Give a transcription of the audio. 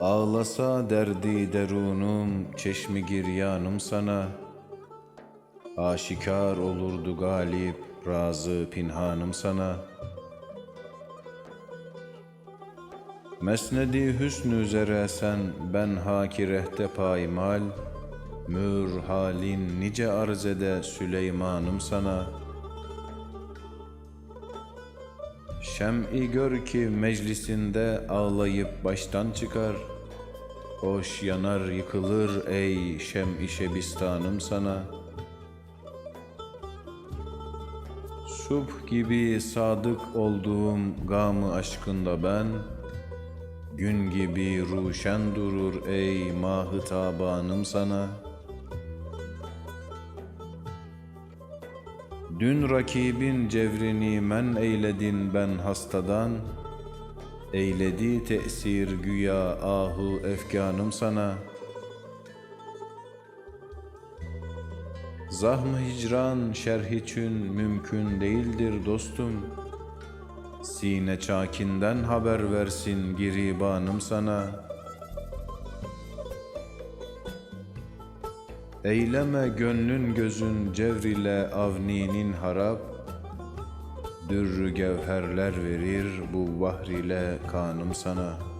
Ağlasa derdi derunum, çeşmi giryanım sana. Aşikar olurdu galip, razı pinhanım sana. Mesnedi hüsnü üzere sen, ben hakirehte paymal. Mür halin nice arz ede Süleymanım sana. Şem'i gör ki meclisinde ağlayıp baştan çıkar. Hoş yanar yıkılır ey şem-i şebistanım sana. Subh gibi sadık olduğum gamı aşkında ben, Gün gibi ruşen durur ey mahı tabanım sana. Dün rakibin cevrini men eyledin ben hastadan, Eyledi tesir güya ahu efkanım sana. Zahm-ı hicran şerh için mümkün değildir dostum. Sine çakinden haber versin giribanım sana. Eyleme gönlün gözün cevrile avninin harap. Dürrü gevherler verir bu vahrile kanım sana.''